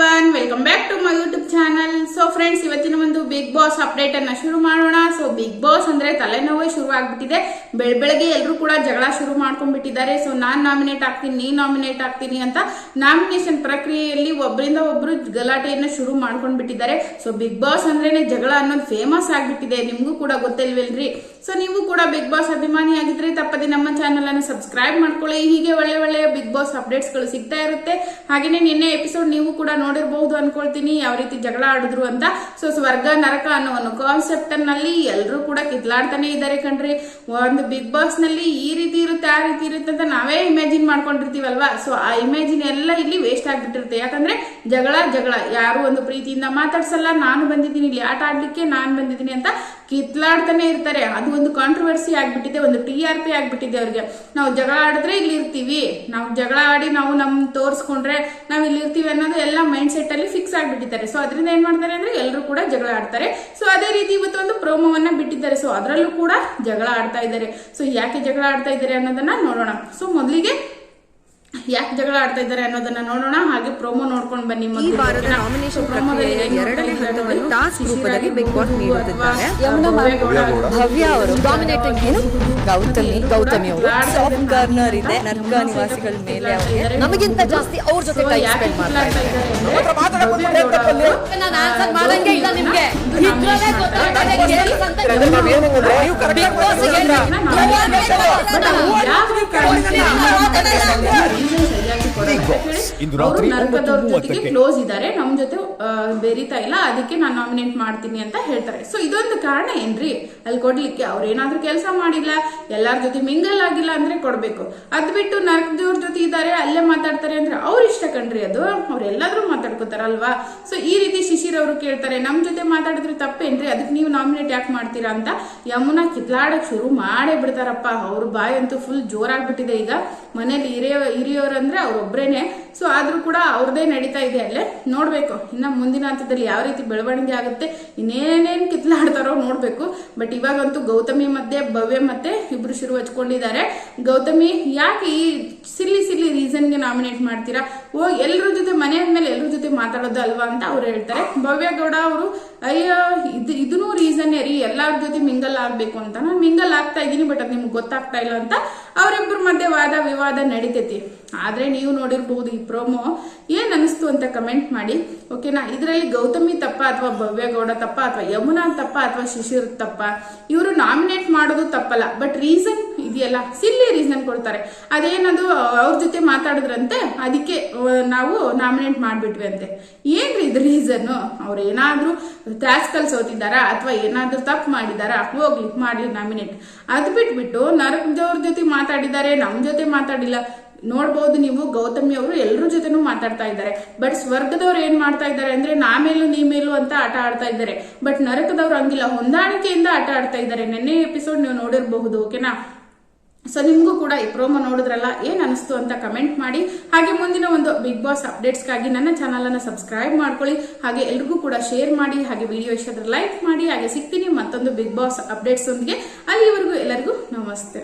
Everyone welcome back to my YouTube channel so friends ಇವತ್ತಿನ ಒಂದು big boss update ಅನ್ನ ಶುರು ಮಾಡೋಣ. ಸೊ ಬಿಗ್ ಬಾಸ್ ಅಂದ್ರೆ ತಲೆನೋವೇ ಶುರು ಆಗ್ಬಿಟ್ಟಿದೆ ಬೆಳ ಬೆಳಗ್ಗೆ ಎಲ್ಲರೂ ಕೂಡ ಜಗಳ ಶುರು ಮಾಡ್ಕೊಂಡ್ಬಿಟ್ಟಿದ್ದಾರೆ. ಸೊ ನಾನ್ ನಾಮಿನೇಟ್ ಆಗ್ತೀನಿ ನೀ ನಾಮಿನೇಟ್ ಆಗ್ತೀನಿ ಅಂತ ನಾಮಿನೇಷನ್ ಪ್ರಕ್ರಿಯೆಯಲ್ಲಿ ಒಬ್ಬರಿಂದ ಒಬ್ರು ಗಲಾಟೆಯನ್ನ ಶುರು ಮಾಡ್ಕೊಂಡ್ಬಿಟ್ಟಿದ್ದಾರೆ. ಸೊ ಬಿಗ್ ಬಾಸ್ ಅಂದ್ರೇನೆ ಜಗಳ ಅನ್ನೋದು ಫೇಮಸ್ ಆಗ್ಬಿಟ್ಟಿದೆ. ನಿಮಗೂ ಕೂಡ ಗೊತ್ತಿಲ್ವಲ್ರಿ ಸೊ ನೀವು ಕೂಡ ಬಿಗ್ ಬಾಸ್ ಅಭಿಮಾನಿ ಆಗಿದ್ರೆ ತಪ್ಪದೆ ನಮ್ಮ ಚಾನಲ್ ಅನ್ನು ಸಬ್ಸ್ಕ್ರೈಬ್ ಮಾಡ್ಕೊಳ್ಳಿ. ಹೀಗೆ ಒಳ್ಳೆ ಒಳ್ಳೆಯ ಬಿಗ್ ಬಾಸ್ ಅಪ್ಡೇಟ್ಸ್ಗಳು ಸಿಗ್ತಾ ಇರುತ್ತೆ. ಹಾಗೆಯೇ ನಿನ್ನೆ ಎಪಿಸೋಡ್ ನೀವು ಕೂಡ ನೋಡಿರಬಹುದು ಅನ್ಕೊಳ್ತೀನಿ, ಯಾವ ರೀತಿ ಜಗಳ ಆಡಿದ್ರು ಅಂತ. ಸೊ ಸ್ವರ್ಗ, ನರಕ ಅನ್ನೋ ಒಂದು ಕಾನ್ಸೆಪ್ಟ್ನಲ್ಲಿ ಎಲ್ಲರೂ ಕೂಡ ಕಿತ್ಲಾಡ್ತಾನೆ ಇದ್ದಾರೆ ಕಣ್ರಿ. ಒಂದು ಬಿಗ್ ಬಾಸ್ನಲ್ಲಿ ಈ ರೀತಿ ಇರುತ್ತೆ, ಆ ರೀತಿ ಇರುತ್ತೆ ಅಂತ ನಾವೇ ಇಮ್ಯಾಜಿನ್ ಮಾಡ್ಕೊಂಡಿರ್ತೀವಲ್ವಾ? ಸೊ ಆ ಇಮ್ಯಾಜಿನ್ ಎಲ್ಲ ಇಲ್ಲಿ ವೇಸ್ಟ್ ಆಗ್ಬಿಟ್ಟಿರುತ್ತೆ. ಯಾಕಂದ್ರೆ ಜಗಳ ಜಗಳ. ಯಾರು ಒಂದು ಪ್ರೀತಿಯಿಂದ ಮಾತಾಡ್ಸಲ್ಲ. ನಾನು ಬಂದಿದ್ದೀನಿ, ಇಲ್ಲಿ ಆಟ ಆಡ್ಲಿಕ್ಕೆ ನಾನು ಬಂದಿದ್ದೀನಿ ಅಂತ ಕಿತ್ಲಾಡ್ತಾನೆ ಇರ್ತಾರೆ. ಅದು ಒಂದು ಕಾಂಟ್ರವರ್ಸಿ ಆಗ್ಬಿಟ್ಟಿದೆ, ಒಂದು ಟಿ ಆರ್ ಪಿ ಆಗ್ಬಿಟ್ಟಿದೆ ಅವ್ರಿಗೆ. ನಾವು ಜಗಳ ಆಡಿದ್ರೆ ಇಲ್ಲಿ ಇರ್ತೀವಿ ನಾವು ಜಗಳ ಆಡಿ ನಾವು ನಮ್ ತೋರಿಸ್ಕೊಂಡ್ರೆ ನಾವು ಇಲ್ಲಿ ಇರ್ತೀವಿ ಅನ್ನೋದು ಎಲ್ಲ ಮೈಂಡ್ ಸೆಟ್ ಅಲ್ಲಿ ಫಿಕ್ಸ್ ಆಗಿಬಿಟ್ಟಿದ್ದಾರೆ. ಸೊ ಅದರಿಂದ ಏನ್ ಮಾಡ್ತಾರೆ ಅಂದ್ರೆ ಎಲ್ಲರೂ ಕೂಡ ಜಗಳ ಆಡ್ತಾರೆ. ಸೊ ಅದೇ ರೀತಿ ಇವತ್ತು ಒಂದು ಪ್ರೋಮೋವನ್ನ ಬಿಟ್ಟಿದ್ದಾರೆ. ಸೊ ಅದರಲ್ಲೂ ಕೂಡ ಜಗಳ ಆಡ್ತಾ ಇದ್ದಾರೆ. ಸೊ ಯಾಕೆ ಜಗಳ ಆಡ್ತಾ ಇದ್ದಾರೆ ಅನ್ನೋದನ್ನ ನೋಡೋಣ. ಸೊ ಮೊದಲಿಗೆ ಯಾಕೆ ಜಗಳ ಆಡ್ತಾ ಇದ್ದಾರೆ ಅನ್ನೋದನ್ನ ನೋಡೋಣ. ಹಾಗೆ ಪ್ರೋಮೋ ನೋಡ್ಕೊಂಡು ಬನ್ನಿ ಈ. ವಾರದ ನಾಮಿನೇಷನ್ ಪ್ರಕ್ರಿಯೆಯ ಎರಡನೇ ಹಂತವನ್ನು ಟಾಸ್ಕ್ ರೂಪದಲ್ಲಿ ಬಿಗ್ ಬಾಸ್ ನೀಡುತ್ತಿದ್ದಾರೆ. ಯಮುನಾ ಭವ್ಯಗೌಡ ಭವ್ಯ ಅವರು. ಡಾಮಿನೇಟಿಂಗ್ ಏನು? ಗೌತಮಿ ಗೌತಮಿ ಅವರು. ಸಾಫ್ಟ್ ಕಾರ್ನರ್ ಇದೆ. ನರ್ಗ ನಿವಾಸಿಗಳ ಮೇಲೆ ಅವರಿಗೆ ನಮಗಿಂತ ಜಾಸ್ತಿ ಅವ್ರ ಜೊತೆ ಕೈ ಸ್ಪೆಂಡ್ ಮಾಡ್ತಾ ಇದ್ದಾರೆ? ನಾನು ಆನ್ಸರ್ ಮಾಡಂಗೆ ಇಲ್ಲ ನಿಮ್ಗೆ. ಇದ್ರಲ್ಲೇ ಗೊತ್ತಾಗ್ತದೆ ಗೇಮ್ಸ್ ಅಂತ ಬಿಗ್ ಬಾಸ್ ಇಂದು ರಾತ್ರಿ ಜೊತೆಗೆ. ಕ್ಲೋಸ್ ಇದ್ದಾರೆ. ನಮ್ ಜೊತೆ ಬೆರೀತಾ ಇಲ್ಲ. ಅದಕ್ಕೆ ನಾನು ನಾಮಿನೇಟ್ ಮಾಡ್ತೀನಿ ಅಂತ ಹೇಳ್ತಾರೆ. ಸೊ ಇದೊಂದು ಕಾರಣ ಏನ್ರಿ? ಅಲ್ಲಿ ಕೊಡ್ಲಿಕ್ಕೆ ಅವ್ರು ಏನಾದ್ರೂ ಕೆಲಸ ಮಾಡಿಲ್ಲ ಎಲ್ಲಾರ ಜೊತೆ ಮಿಂಗಲ್ ಆಗಿಲ್ಲ ಅಂದ್ರೆ ಕೊಡ್ಬೇಕು. ಅದ್ ಬಿಟ್ಟು ನರ್ಕದವ್ರ ಜೊತೆ ಇದ್ದಾರೆ ಅಲ್ಲೇ ಮಾತಾಡ್ತಾರೆ ಅಂದ್ರೆ ಅವ್ರ ಇಷ್ಟ ಕಣ್ರಿ ಅದು? ಅವ್ರೆಲ್ಲಾದ್ರೂ ಮಾತಾಡ್ಕೋತಾರಲ್ವಾ? ಸೊ ಈ ರೀತಿ ಶಿಶಿರ್ ಅವರು ಕೇಳ್ತಾರೆ ನಮ್ ಜೊತೆ ಮಾತಾಡಿದ್ರೆ ತಪ್ಪೇನ್ರಿ? ಅದಕ್ಕೆ ನೀವು ನಾಮಿನೇಟ್ ಯಾಕೆ ಮಾಡ್ತೀರಾ ಅಂತ? ಯಮುನಾ ಕಿತ್ಲಾಡಕ್ ಶುರು ಮಾಡೇ ಬಿಡ್ತಾರಪ್ಪ. ಅವ್ರ ಬಾಯಂತೂ ಫುಲ್ ಫುಲ್ ಜೋರಾಗ್ಬಿಟ್ಟಿದೆ ಈಗ. ಮನೇಲಿ ಹಿರಿಯ ಹಿರಿಯವ್ರಂದ್ರೆ ಅವ್ರೊಬ್ರೇನೆ. ಸೊ ಆದ್ರೂ ಕೂಡ ಅವ್ರದೇ ನಡೀತಾ ಇದೆ ಅಲ್ಲೇ. ನೋಡ್ಬೇಕು. ಇನ್ನ ಮುಂದಿನ ಹಂತದಲ್ಲಿ ಯಾವ ರೀತಿ ಬೆಳವಣಿಗೆ ಆಗುತ್ತೆ, ಇನ್ನೇನೇನ್ ಕಿತ್ಲಾಡ್ತಾರೋ ನೋಡ್ಬೇಕು. ಬಟ್ ಇವಾಗಂತೂ ಗೌತಮಿ ಮಧ್ಯೆ ಭವ್ಯ ಮತ್ತೆ ಇಬ್ರು ಶುರು ಹಚ್ಕೊಂಡಿದ್ದಾರೆ. ಗೌತಮಿ, ಯಾಕೆ ಈ ಸಿಲ್ಲಿ ಸಿಲ್ಲಿ ರೀಸನ್ಗೆ ನಾಮಿನೇಟ್ ಮಾಡ್ತೀರಾ? ಓ ಎಲ್ಲರ ಜೊತೆ ಮನೆ ಮೇಲೆ ಎಲ್ಲರ ಜೊತೆ ಮಾತಾಡೋದು ಅಲ್ವಾ ಅಂತ ಅವ್ರು ಹೇಳ್ತಾರೆ. ಭವ್ಯ ಗೌಡ ಅವರು, ಅಯ್ಯೋ, ಇದು ಇದೂ ರೀಸನ್ ರೀ, ಎಲ್ಲಾರ ಜೊತೆ ಮಿಂಗಲ್ ಆಗ್ಬೇಕು ಅಂತ. ನಾನು ಮಿಂಗಲ್ ಆಗ್ತಾ ಇದ್ದೀನಿ ಬಟ್ ಅದು ನಿಮ್ಗೆ ಗೊತ್ತಾಗ್ತಾ ಇಲ್ಲ ಅಂತ ಅವರಿಬ್ಬರ ಮಧ್ಯೆ ವಾದ ವಿವಾದ ನಡೀತೈತಿ. ಆದ್ರೆ ನೀವು ನೋಡಿರ್ಬಹುದು ಈ ಪ್ರೋಮೋ ಏನ್ ಅನಿಸ್ತು ಅಂತ ಕಮೆಂಟ್ ಮಾಡಿ. ಓಕೆನಾ ಇದರಲ್ಲಿ ಗೌತಮಿ ತಪ್ಪ ಅಥವಾ ಭವ್ಯ ಗೌಡ ತಪ್ಪ ಅಥವಾ ಯಮುನಾ ತಪ್ಪ ಅಥವಾ ಶಿಶಿರ್ ತಪ್ಪ, ಇವರು ನಾಮಿನೇಟ್ ಮಾಡೋದು ತಪ್ಪಲ್ಲ. ಬಟ್ ರೀಸನ್ ಇದೆಯಲ್ಲ? ಸಿಲ್ಲಿ ರೀಸನ್ ಕೊಡ್ತಾರೆ. ಅದೇನದು ಅವ್ರ ಜೊತೆ ಮಾತಾಡಿದ್ರಂತೆ, ಅದಕ್ಕೆ ನಾವು ನಾಮಿನೇಟ್ ಮಾಡ್ಬಿಟ್ವಿ ಅಂತೆ ಏನ್ರಿ ಇದು ರೀಸನ್ ಅವ್ರು ಏನಾದ್ರೂ ಕ್ಲಾಸಿಕಲ್ ಸೋತಿದ್ದಾರಾ, ಅಥವಾ ಏನಾದ್ರೂ ತಪ್ಪು ಮಾಡಿದಾರಾ ಹೋಗ್ಲಿ ಮಾಡಿ ನಾಮಿನೇಟ್ ಅದು ಬಿಟ್ಬಿಟ್ಟು ನರಕದವ್ರ ಜೊತೆ ಮಾತಾಡಿದ್ದಾರೆ, ನಮ್ ಜೊತೆ ಮಾತಾಡಿಲ್ಲ. ನೋಡ್ಬೋದು ನೀವು, ಗೌತಮಿ ಅವರು ಎಲ್ಲರ ಜೊತೆನೂ ಮಾತಾಡ್ತಾ ಇದ್ದಾರೆ. ಬಟ್ ಸ್ವರ್ಗದವ್ರು ಏನ್ ಮಾಡ್ತಾ ಇದ್ದಾರೆ ಅಂದ್ರೆ, ನಾ ಮೇಲೂ ನೀ ಮೇಲೂ ಅಂತ ಆಟ ಆಡ್ತಾ ಇದ್ದಾರೆ. ಬಟ್ ನರಕದವ್ರು ಹಂಗಿಲ್ಲ, ಹೊಂದಾಣಿಕೆಯಿಂದ ಆಟ ಆಡ್ತಾ ಇದ್ದಾರೆ. ನೆನ್ನೆ ಎಪಿಸೋಡ್ ನೀವು ನೋಡಿರಬಹುದು ಓಕೆನಾ ಸೊ ನಿಮಗೂ ಕೂಡ ಈ ಪ್ರೋಮೋ ನೋಡಿದ್ರಲ್ಲ ಏನ್ ಅನಿಸ್ತು ಅಂತ ಕಮೆಂಟ್ ಮಾಡಿ. ಹಾಗೆ ಮುಂದಿನ ಒಂದು ಬಿಗ್ ಬಾಸ್ ಅಪ್ಡೇಟ್ಸ್ಗಾಗಿ ನನ್ನ ಚಾನಲ್ ಅನ್ನು ಸಬ್ಸ್ಕ್ರೈಬ್ ಮಾಡ್ಕೊಳ್ಳಿ. ಹಾಗೆ ಎಲ್ರಿಗೂ ಕೂಡ ಶೇರ್ ಮಾಡಿ, ಹಾಗೆ ವಿಡಿಯೋ ಇಷ್ಟ ಲೈಕ್ ಮಾಡಿ. ಹಾಗೆ ಸಿಗ್ತೀನಿ ಮತ್ತೊಂದು ಬಿಗ್ ಬಾಸ್ ಅಪ್ಡೇಟ್ಸ್ ಒಂದಿಗೆ ಅಲ್ಲಿವರೆಗೂ ಎಲ್ಲರಿಗೂ ನಮಸ್ತೆ.